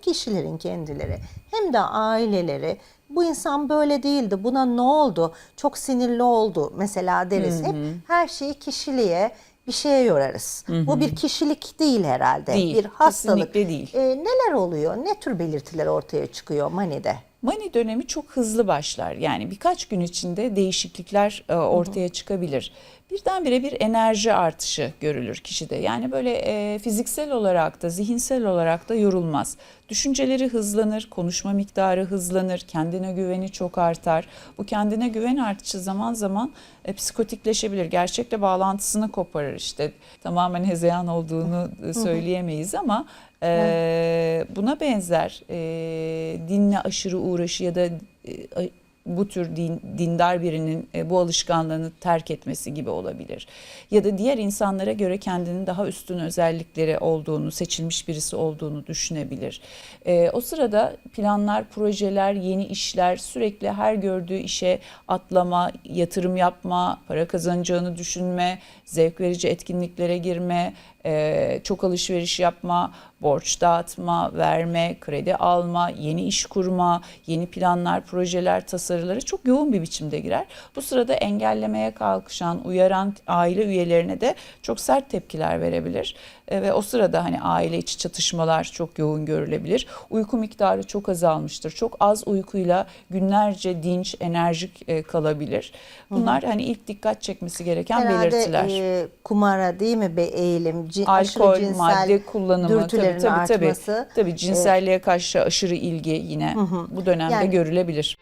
kişilerin kendileri hem de aileleri bu insan böyle değildi buna ne oldu çok sinirli oldu mesela deriz. Hep her şeyi kişiliğe bir şeye yorarız. Bu bir kişilik değil herhalde. Değil, bir hastalık. kesinlikle değil. Ee, neler oluyor? Ne tür belirtiler ortaya çıkıyor manide? Mani dönemi çok hızlı başlar. Yani birkaç gün içinde değişiklikler e, ortaya çıkabilir. Birdenbire bir enerji artışı görülür kişide. Yani böyle e, fiziksel olarak da zihinsel olarak da yorulmaz. Düşünceleri hızlanır, konuşma miktarı hızlanır, kendine güveni çok artar. Bu kendine güven artışı zaman zaman e, psikotikleşebilir. Gerçekle bağlantısını koparır işte. Tamamen hezeyan olduğunu e, söyleyemeyiz ama e, buna benzer e, dinle aşırı uğraşı ya da e, bu tür din, dindar birinin e, bu alışkanlığını terk etmesi gibi olabilir. Ya da diğer insanlara göre kendinin daha üstün özellikleri olduğunu, seçilmiş birisi olduğunu düşünebilir. E, o sırada planlar, projeler, yeni işler, sürekli her gördüğü işe atlama, yatırım yapma, para kazanacağını düşünme, zevk verici etkinliklere girme, e, çok alışveriş yapma, borç dağıtma, verme, kredi alma, yeni iş kurma, yeni planlar, projeler, tasarıları çok yoğun bir biçimde girer. Bu sırada engellemeye kalkışan, uyaran aile üyelerine de çok sert tepkiler verebilir. E, ve o sırada hani aile içi çatışmalar çok yoğun görülebilir. Uyku miktarı çok azalmıştır. Çok az uykuyla günlerce dinç, enerjik e, kalabilir. Bunlar hani ilk dikkat çekmesi gereken belirtiler. e, kumara değil mi bir eğilim, cin, aşırı alkol, cinsel madde kullanımı, tabii tabii tabii. artması. Tabii cinselliğe karşı aşırı ilgi yine bu dönemde Yani- görülebilir.